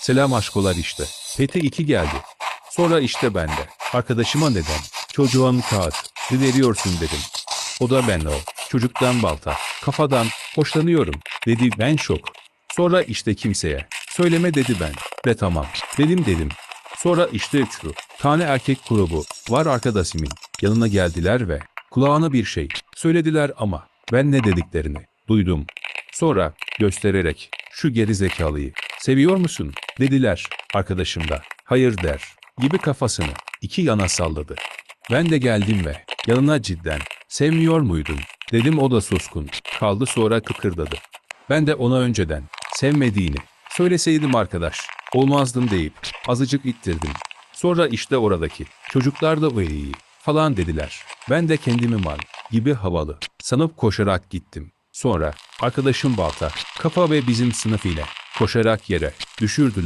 Selam aşkolar işte. PT 2 geldi. Sonra işte ben de. Arkadaşıma neden? Çocuğun kağıt. Ne veriyorsun dedim. O da ben o. Çocuktan balta. Kafadan. Hoşlanıyorum. Dedi ben şok. Sonra işte kimseye. Söyleme dedi ben. De tamam. Dedim dedim. Sonra işte üçlü. Tane erkek grubu. Var arkadaşımın. Yanına geldiler ve kulağına bir şey söylediler ama ben ne dediklerini duydum. Sonra göstererek şu geri zekalıyı seviyor musun dediler arkadaşım da hayır der gibi kafasını iki yana salladı. Ben de geldim ve yanına cidden sevmiyor muydun dedim o da suskun kaldı sonra kıkırdadı. Ben de ona önceden sevmediğini söyleseydim arkadaş olmazdım deyip azıcık ittirdim. Sonra işte oradaki çocuklar da iyi falan dediler. Ben de kendimi mal gibi havalı sanıp koşarak gittim. Sonra arkadaşım balta, kafa ve bizim sınıf ile koşarak yere düşürdüler.